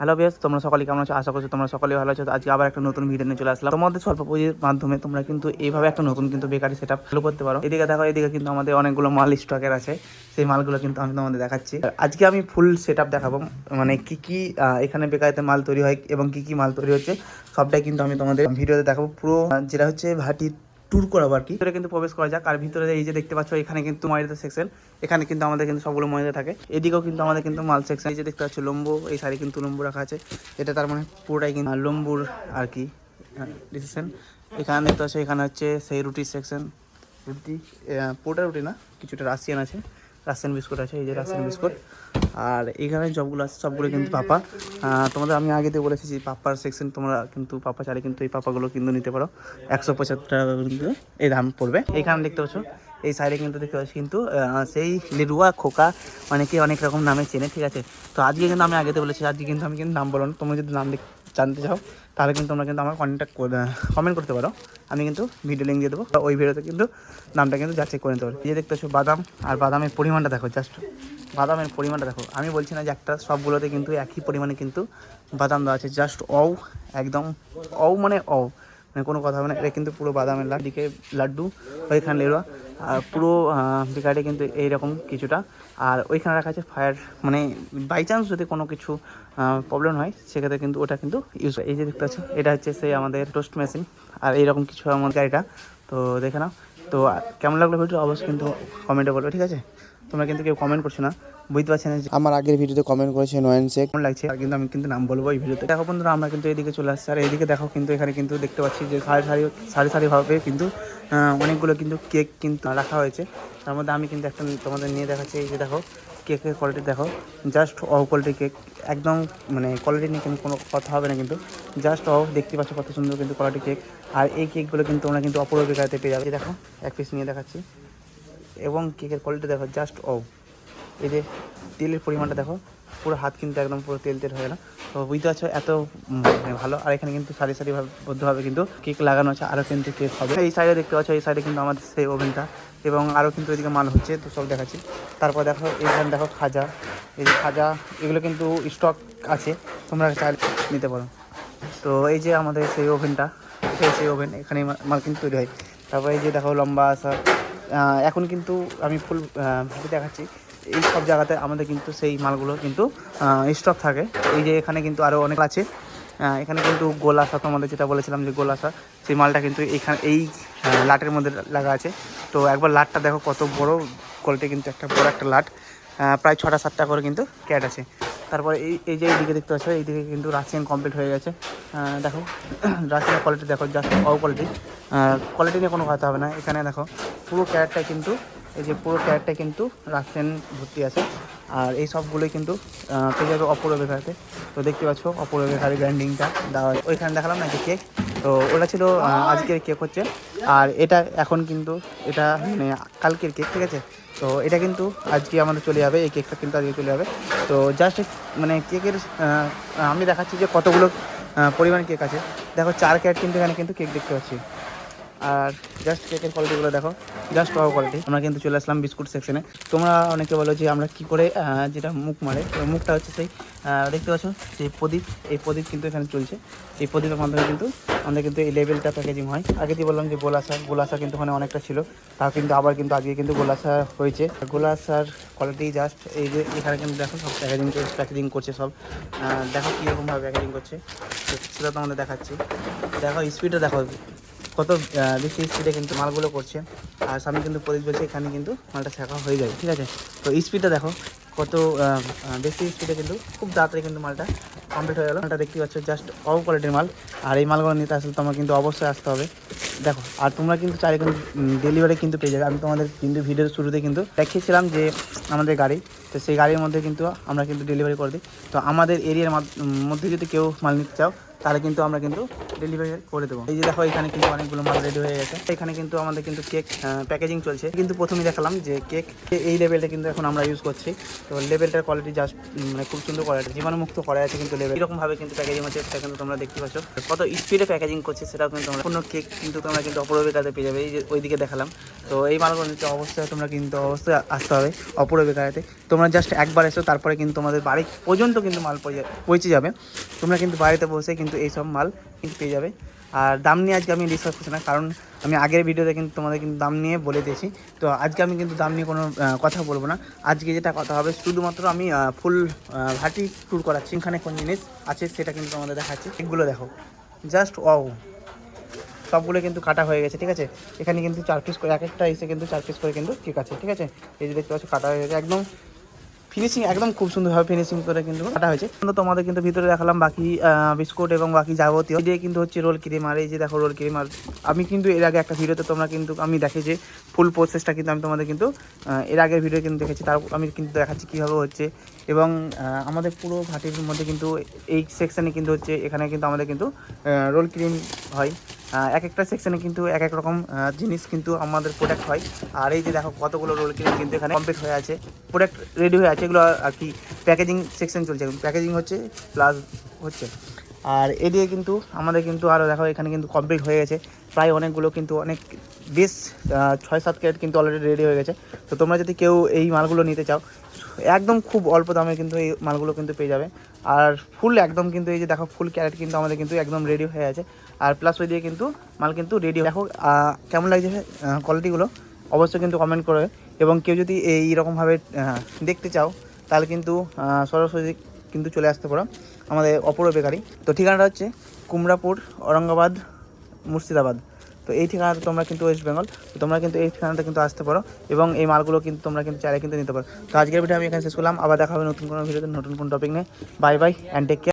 Hello base তোমরা সকলে কেমন আছো? আশা করছি তোমরা সকলে ভালো আছো। আজকে আবার একটা নতুন ভিডিও নিয়ে চলে আসলাম। তোমাদের স্বল্প পুঁজির মাধ্যমে তোমরা কিন্তু এইভাবে একটা নতুন কিন্তু বেকারি সেট আপ চালু করতে পারো। এদিকে দেখো, এদিকে কিন্তু আমাদের অনেকগুলো মাল স্টকের আছে। সেই মালগুলো কিন্তু আমি তোমাদের দেখাচ্ছি। আজকে আমি ফুল সেট আপ দেখাবো। মানে কি কি এখানে বেকারিতে মাল তৈরি হয় এবং কি কি মাল তৈরি হচ্ছে, সবটাই কিন্তু আমি তোমাদের ভিডিওতে দেখাবো। পুরো যেটা হচ্ছে ভাটির ট্যুর করাবো আর কি। ভিতরে কিন্তু প্রবেশ করা যাক, আর ভিতরে এই যে দেখতে পাচ্ছ, এখানে কিন্তু ময়দা সেকশন এখানে কিন্তু আমাদের কিন্তু সবগুলো ময়দা থাকে। এদিকেও কিন্তু আমাদের কিন্তু মাল সেকশন এই যে দেখতে পাচ্ছ, লম্বু, এই সাইডে কিন্তু লম্বু রাখা আছে। এটা তার মানে পুরোটাই কিন্তু লম্বুর আর কি ডিসিশন এখানে দেখতে পাচ্ছ, এখানে হচ্ছে সেই রুটি সেকশন রুটি পুরোটা রুটি না, কিছুটা রাশিয়ান আছে। রাশিয়ান বিস্কুট আছে, এই যে রাশিয়ান বিস্কুট। আর এখানে জবগুলো আছে, সবগুলো কিন্তু পাপা। তোমাদের আমি আগে দিয়ে বলেছি যে পাপার সেকশন তোমরা কিন্তু, পাপা চালে কিন্তু এই পাপাগুলো কিন্তু নিতে পারো। একশো পঁচাত্তর টাকা কিন্তু এই দাম পড়বে। এখানে দেখতে পাচ্ছ, এই সাইডে কিন্তু দেখতে পাচ্ছি কিন্তু সেই লেরুয়া, খোকা অনেকে অনেক রকম নামে চেনে, ঠিক আছে? তো আজকে কিন্তু আমি আগেতে বলেছি, আজকে কিন্তু আমি কিন্তু নাম বলো না। তোমরা যদি নাম দেখ- জানতে চাও, তাহলে কিন্তু তোমরা কিন্তু আমার কন্ট্যাক্ট কমেন্ট করতে পারো। আমি কিন্তু ভিডিও লিঙ্ক দিয়ে দেবো। ওই ভিডিওতে কিন্তু নামটা কিন্তু যাচাই করে নিতে পারো। যে দেখতে পাচ্ছ বাদাম আর বাদামের পরিমাণটা দেখো জাস্ট বাদামের পরিমাণটা দেখো। আমি বলছি না যে একটা, সবগুলোতে কিন্তু একই পরিমাণে কিন্তু বাদাম দেওয়া আছে। জাস্ট অও একদম অও মানে অও মানে কোনো কথা হবে না। এটা কিন্তু পুরো বাদামের লাড্ডু দিকে লাড্ডু, ওইখানে লেরোয়া। পুরো গাড়ি কিন্তু এইরকম কিছুটা। আর ওইখানে রাখা আছে ফায়ার মানে বাই চান্স যদি কোনো কিছু প্রবলেম হয়, সেক্ষেত্রে কিন্তু ওটা কিন্তু ইউজ হয়। এই যে দেখতে পাচ্ছি এটা হচ্ছে সেই আমাদের টোস্ট মেশিন আর এইরকম কিছু আমার গাড়িটা। তো দেখে নাও। তো কেমন লাগল ভিডিও অবশ্যই কিন্তু কমেন্টে বলবে, ঠিক আছে? তোমরা কিন্তু কেউ কমেন্ট করছ না। বুঝতে পারছি না আমার আগের ভিডিওতে কমেন্ট করেছে নয়ন শেখ। কেমন লাগছে? আর কিন্তু আমি কিন্তু নাম বলব এই ভিডিওতে। দেখো বন্ধুরা আমরা কিন্তু এদিকে চলে আসছি। আর এদিকে দেখো কিন্তু এখানে কিন্তু দেখতে পাচ্ছি যে সারি সারি সারি সারিভাবে কিন্তু অনেকগুলো কিন্তু কেক কিন্তু রাখা হয়েছে। তার মধ্যে আমি কিন্তু একটা তোমাদের নিয়ে দেখাচ্ছি। এই যে দেখো কেকের কোয়ালিটি দেখো। জাস্ট অফ কোয়ালিটি কেক একদম মানে কোয়ালিটি নিয়ে কিন্তু কোনো কথা হবে না কিন্তু। জাস্ট অফ দেখতে পাচ্ছ কত সুন্দর কিন্তু কোয়ালিটি কেক আর এই কেকগুলো কিন্তু তোমরা কিন্তু অপূর্ব বেকারিতে পেয়ে যাবে। দেখো এক পিস নিয়ে দেখাচ্ছি। এবং কেকের কোয়ালিটি দেখো জাস্ট অ এই যে তেলের পরিমাণটা দেখো, পুরো হাত কিন্তু একদম পুরো তেল তেল হয়ে গেল। তো বুঝতে পারছ, এত মানে ভালো। আর এখানে কিন্তু সারি সারি বদ্ধভাবে কিন্তু কেক লাগানো আছে আরও কিন্তু কেক হবে। এই সাইডে দেখতে পাচ্ছ, এই সাইডে কিন্তু আমাদের সেই ওভেনটা এবং আরও কিন্তু এদিকে মাল হচ্ছে, তো সব দেখাচ্ছি। তারপর দেখো, এখানে দেখো খাজা। এই যে খাজা, এগুলো কিন্তু স্টক আছে। তোমরা চাইলে নিতে পারো। তো এই যে আমাদের সেই ওভেনটা এই সেই ওভেন এখানে মাল কিন্তু তৈরি হয়। তারপর এই যে দেখো লম্বা আসা এখন কিন্তু আমি ফুল দেখাচ্ছি। এই সব জায়গাতে আমাদের কিন্তু সেই মালগুলো কিন্তু স্টক থাকে। এই যে এখানে কিন্তু আরও অনেক আছে। এখানে কিন্তু গোল আসা তোমাদের যেটা বলেছিলাম যে গোল আসা সেই মালটা কিন্তু এইখানে এই লাটের মধ্যে লাগা আছে। তো একবার লাটটা দেখো কত বড় কোয়ালিটি কিন্তু একটা বড় একটা লাট। প্রায় ছটা, সাতটা করে কিন্তু ক্যাট আছে। তারপরে এই এই যে এইদিকে দেখতে পাচ্ছ, এইদিকে কিন্তু রাশিয়ান কমপ্লিট হয়ে গেছে। দেখো রাশিয়ান কোয়ালিটি দেখো জাস্ট অ কোয়ালিটি কোয়ালিটি নিয়ে কোনো কথা হবে না। এখানে দেখো, পুরো ক্যারেটটা কিন্তু, এই যে পুরো ক্যারেটটা কিন্তু রাশিয়ান ভর্তি আছে। আর এই সবগুলোই কিন্তু পেয়ে যাবে অপূর্ব বেকারিতে তো দেখতে পাচ্ছ, অপূর্ব ব্র্যান্ডিংটা দেওয়া ওইখানে দেখালাম না যে কেক তো ওটা ছিল আজকের কেক হচ্ছে। আর এটা এখন কিন্তু, এটা মানে কালকের কেক ঠিক আছে? তো এটা কিন্তু আজকে আমাদের চলে যাবে, এই কেকটা কিন্তু আজকে চলে যাবে। তো জাস্ট মানে কেকের আমি দেখাচ্ছি যে কতগুলো পরিমাণ কেক আছে। দেখো, চার ক্যাট কিন্তু এখানে কিন্তু কেক দেখতে পাচ্ছি। আর জাস্ট কেকের কোয়ালিটিগুলো দেখো। জাস্ট পাওয়ার কোয়ালিটি আমরা কিন্তু চলে আসলাম বিস্কুট সেকশনে তোমরা অনেকে বলো যে আমরা কি করে যেটা মুখ মারে, তো মুখটা হচ্ছে সেই দেখতে পাচ্ছ যে প্রদীপ, এই প্রদীপ কিন্তু এখানে চলছে। এই প্রদীপের মাধ্যমে কিন্তু আমাদের কিন্তু এই লেভেলটা প্যাকেজিং হয়। আগে দিয়ে বললাম যে গোলাসা গোলাসা কিন্তু ওখানে অনেকটা ছিল। তাও কিন্তু আবার কিন্তু আজকে কিন্তু গোলাসা হয়েছে। গোলাসার কোয়ালিটি জাস্ট এই যে এখানে কিন্তু দেখো সব প্যাকেজিং প্যাকেজিং করছে সব। দেখো কীরকমভাবে প্যাকেজিং করছে। সেটা তো সেটা তোমাদের দেখাচ্ছি। দেখো স্পিডটা দেখো। কত বেশি স্পিডে কিন্তু মালগুলো করছে। আর সামনে কিন্তু প্রদীপ বলছে, এখানে কিন্তু মালটা শেখা হয়ে যায় ঠিক আছে? তো স্পিডটা দেখো, কত বেশি স্পিডে কিন্তু খুব তাড়াতাড়ি কিন্তু মালটা কমপ্লিট হয়ে গেল। মালটা দেখতে পাচ্ছ জাস্ট অল কোয়ালিটির মাল। আর এই মালগুলো নিতে আসলে তোমার কিন্তু অবশ্যই আসতে হবে। দেখো, আর তোমরা কিন্তু চাইলে কিন্তু ডেলিভারি কিন্তু পেয়ে যাবে। আমি তোমাদের কিন্তু ভিডিওর শুরুতে কিন্তু দেখিয়েছিলাম যে আমাদের গাড়ি। তো সেই গাড়ির মধ্যে কিন্তু আমরা কিন্তু ডেলিভারি করে দিই। তো আমাদের এরিয়ার মধ্যে যদি কেউ মাল নিতে চাও, তাহলে কিন্তু আমরা কিন্তু ডেলিভারি করে দেবো। এই যে দেখো, এখানে কিন্তু অনেকগুলো মাল রেডি হয়ে গেছে। এখানে কিন্তু আমাদের কিন্তু কেক প্যাকেজিং চলছে। কিন্তু প্রথমেই দেখালাম যে কেক এই লেভেলটা কিন্তু এখন আমরা ইউজ করছি। তো লেভেলটার কোয়ালিটি জাস্ট মানে খুব সুন্দর কোয়ালিটি জীবাণুমুক্ত করা আছে কিন্তু লেভেল এরকমভাবে কিন্তু প্যাকেজিং হচ্ছে, সেটা কিন্তু তোমরা দেখতে পাচ্ছ। কত স্পিডে প্যাকেজিং করছে সেটাও কিন্তু তোমরা কোনো কেক কিন্তু তোমরা কিন্তু অপরবেকাতে পেয়ে যাবে। এই যে ওইদিকে দেখালাম। তো এই মালগুলো নিতে অবশ্যই তোমরা কিন্তু অবশ্যই আসতে হবে অপরবেকাতে তোমরা জাস্ট একবার এসো, তারপরে কিন্তু তোমাদের বাড়ি পর্যন্ত কিন্তু মাল পৌঁছে যাবে। তোমরা কিন্তু বাড়িতে বসে কিন্তু এইসব মাল কিন্তু পেয়ে যাবে। আর দাম নিয়ে আজকে আমি ডিসকাস করছি না, কারণ আমি আগের ভিডিওতে কিন্তু তোমাদের কিন্তু দাম নিয়ে বলে দিয়েছি। তো আজকে আমি কিন্তু দাম নিয়ে কোনো কথা বলব না। আজকে যেটা কথা হবে, শুধুমাত্র আমি ফুল ভাটি ট্যুর করাচ্ছি। এখানে কোন জিনিস আছে সেটা কিন্তু তোমাদের দেখাচ্ছি। এগুলো দেখো। জাস্ট ওয়াও সবগুলো কিন্তু কাটা হয়ে গেছে, ঠিক আছে? এখানে কিন্তু চার পিস করে, এক একটা এসে কিন্তু চার পিস করে কিন্তু ঠিক আছে ঠিক আছে? এই যে দেখতে পাচ্ছ, কাটা হয়ে গেছে। একদম ফিনিশিং একদম খুব সুন্দরভাবে ফিনিশিং করে কিন্তু কাটা হয়েছে। কিন্তু তোমাদের কিন্তু ভিতরে দেখালাম বাকি বিস্কুট এবং বাকি যাবতীয়। দিয়ে কিন্তু হচ্ছে রোল ক্রিম আর এই যে দেখো রোল ক্রিম আর আমি কিন্তু এর আগে একটা ভিডিওতে তোমরা কিন্তু, আমি দেখে যে ফুল প্রসেসটা কিন্তু আমি তোমাদের কিন্তু এর আগের ভিডিও কিন্তু দেখেছি। তার আমি কিন্তু দেখাচ্ছি কীভাবে হচ্ছে। এবং আমাদের পুরো ঘাটির মধ্যে কিন্তু এই সেকশানে কিন্তু হচ্ছে, এখানে কিন্তু আমাদের কিন্তু রোল ক্রিম হয়। এক একটা সেকশনে কিন্তু এক এক রকম জিনিস কিন্তু আমাদের প্রোডাক্ট হয়। আর এই যে দেখো কতগুলো রোল ক্রিম কিন্তু এখানে কমপ্লিট হয়ে আছে। প্রোডাক্ট রেডি হয়ে আছে, এগুলো আর কি প্যাকেজিং সেকশন চলছে। প্যাকেজিং হচ্ছে প্লাস হচ্ছে। আর এদিকে কিন্তু আমাদের কিন্তু আরও দেখো এখানে কিন্তু কমপ্লিট হয়ে গেছে। প্রায় অনেকগুলো কিন্তু অনেক বেশ ছয় সাত ক্যারেট কিন্তু অলরেডি রেডি হয়ে গেছে। তো তোমরা যদি কেউ এই মালগুলো নিতে চাও, একদম খুব অল্প দামে কিন্তু এই মালগুলো কিন্তু পেয়ে যাবে। আর ফুল একদম কিন্তু এই যে দেখো ফুল ক্যারেট কিন্তু আমাদের কিন্তু একদম রেডি হয়ে আছে। আর প্লাস ওই দিয়ে কিন্তু মাল কিন্তু রেডি দেখো কেমন লাগছে কোয়ালিটিগুলো অবশ্যই কিন্তু কমেন্ট করবে এবং কেউ যদি এই রকমভাবে দেখতে চাও, তাহলে কিন্তু সরাসরি কিন্তু চলে আসতে পারো আমাদের অপূর্ব বেকারি। তো ঠিকানাটা হচ্ছে কুমড়াপুর, ঔরঙ্গাবাদ, মুর্শিদাবাদ। তো এই ঠিকানাতে তোমরা কিন্তু ওয়েস্ট বেঙ্গল তো তোমরা কিন্তু এই ঠিকানাটা কিন্তু আসতে পারো এবং এই মালগুলো কিন্তু তোমরা কিন্তু চাইলে কিন্তু নিতে পারো। তো আজকের ভিডিও আমি এখানে শেষ করলাম। আবার দেখা হবে নতুন কোনো ভিডিওতে নতুন কোনো টপিক নিয়ে। Bye bye and take care